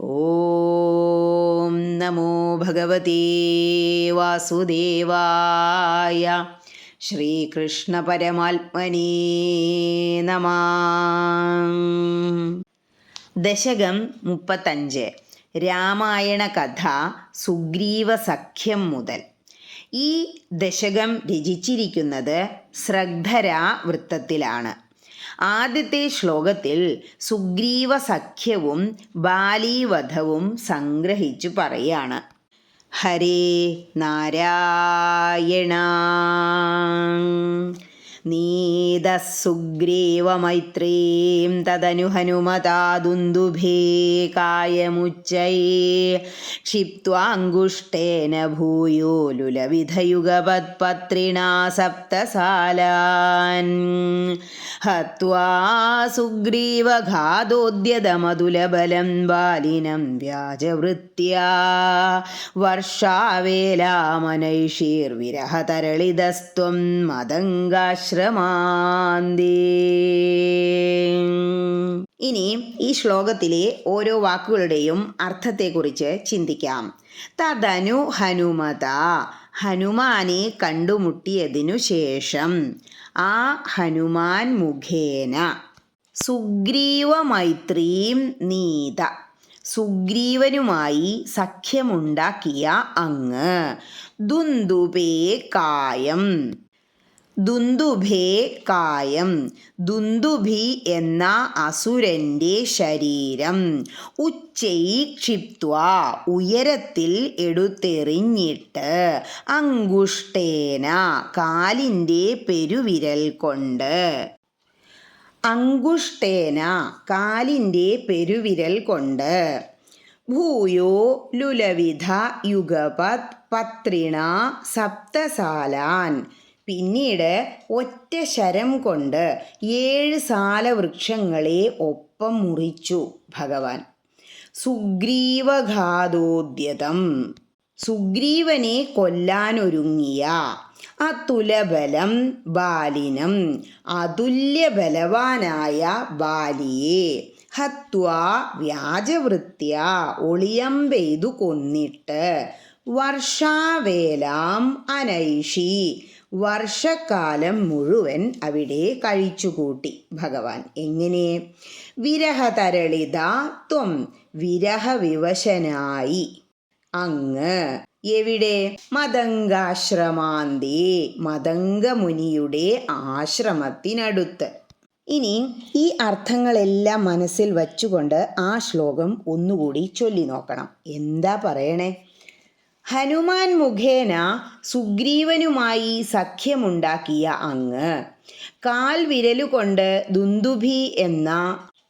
ഓം നമോ ഭഗവതേ വാസുദേവായ ശ്രീകൃഷ്ണ പരമാത്മനേ നമ. ദശകം മുപ്പത്തഞ്ച്. രാമായണ കഥ സുഗ്രീവ സഖ്യം മുതൽ. ഈ ദശകം രചിച്ചിരിക്കുന്നത് ശ്രദ്ധരാ വൃത്തത്തിലാണ് ആദ്യത്തെ ശ്ലോകത്തിൽ സുഗ്രീവ സഖ്യവും ബാലീവധവും സംഗ്രഹിച്ചു പറയാണ്. ഹരേ നാരായണ. നീതസുഗ്രീവമൈത്രീം തദനു ഹനുമതാദുന്ദുഭേ കായമുച്ചയേ ക്ഷിപ്വാങ്കുഷ്ടേന ഭൂയോ ലുലവിധയുഗപത്പത്രിണാ സപ്തസാലാൻ. ഹത്വാ സുഗ്രീവഘാതോദ്യതമതുലബലം ബാലിനം വ്യാജവൃത്യാ വർഷാവേലാമനൈഷീർവിരഹതരളിതസ്ത്വം മതങ്കാശ്രമാന്തേ ഇനി ഈ ശ്ലോകത്തിലെ ഓരോ വാക്കുകളുടെയും അർത്ഥത്തെക്കുറിച്ച് ചിന്തിക്കാം. തദനു ഹനുമത ഹനുമാനെ കണ്ടുമുട്ടിയതിനു ശേഷം ആ ഹനുമാൻ മുഖേന സുഗ്രീവ മൈത്രീം നീത സുഗ്രീവനുമായി സഖ്യമുണ്ടാക്കിയ അങ്ങ് ദുന്ദുപേ കായം ദുന്ദുഭേ കായം. ദുന്ദുഭി എന്ന അസുരന്റെ ശരീരം. ഉച്ചൈ ക്ഷിപ്വ ഉയരത്തിൽ എടുത്തെറിഞ്ഞിട്ട് അങ്കുഷ്ടേന കാലിന്റെ പെരുവിരൽ കൊണ്ട്. അങ്കുഷ്ടേന കാലിന്റെ പെരുവിരൽ കൊണ്ട്. ഭൂയോ ലുലവിധ യുഗപത് പത്രിണ സപ്തസാലാൻ. പിന്നീട് ഒറ്റ ശരം കൊണ്ട് ഏഴ് സാലവൃക്ഷങ്ങളെ ഒപ്പം മുറിച്ചു ഭഗവാൻ. സുഗ്രീവഘാതോദ്യതം. സുഗ്രീവനെ കൊല്ലാനൊരുങ്ങിയ അതുലബലം ബാലിനം അതുല്യബലവാനായ ബാലിയെ ഹത്വാ വ്യാജവൃത്യ ഒളിയമ്പെയ്തു കൊന്നിട്ട് വർഷാവേലാം അനൈഷി വർഷക്കാലം മുഴുവൻ അവിടെ കഴിച്ചുകൂട്ടി. ഭഗവാൻ എങ്ങനെ? വിരഹതരളിത ത്വം വിരഹവിവശനായി. അങ്ങ് എവിടെ? മതങ്കാശ്രമാന്തേ മതങ്കമുനിയുടെ ആശ്രമത്തിനടുത്ത്. ഇനി ഈ അർത്ഥങ്ങളെല്ലാം മനസ്സിൽ വച്ചുകൊണ്ട് ആ ശ്ലോകം ഒന്നുകൂടി ചൊല്ലി നോക്കണം എന്താ പറയണേ? ഹനുമാൻ മുഖേന സുഗ്രീവനുമായി സഖ്യമുണ്ടാക്കിയ അങ്ങ്. കാൽ വിരലുകൊണ്ട് ദുന്ദുഭി എന്ന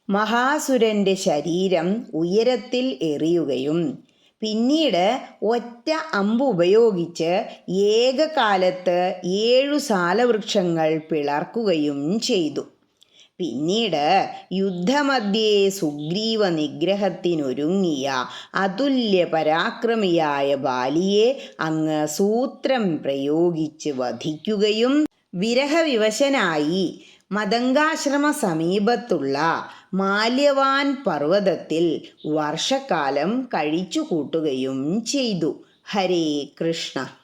മഹാസുരന്റെ ശരീരം ഉയരത്തിൽ എറിയുകയും പിന്നീട് ഒറ്റ അമ്പ് ഉപയോഗിച്ച് ഏകകാലത്ത് ഏഴു സാലവൃക്ഷങ്ങൾ പിളർക്കുകയും ചെയ്തു. പിന്നീട് യുദ്ധമധ്യേ സുഗ്രീവ നിഗ്രഹത്തിനൊരുങ്ങിയ അതുല്യ പരാക്രമിയായ ബാലിയെ അങ്ങ് സൂത്രം പ്രയോഗിച്ച് വധിക്കുകയും വിരഹവിവശനായി മതങ്കാശ്രമ സമീപത്തുള്ള മാല്യവാൻ പർവതത്തിൽ വർഷക്കാലം കഴിച്ചുകൂട്ടുകയും ചെയ്തു. ഹരേ കൃഷ്ണ.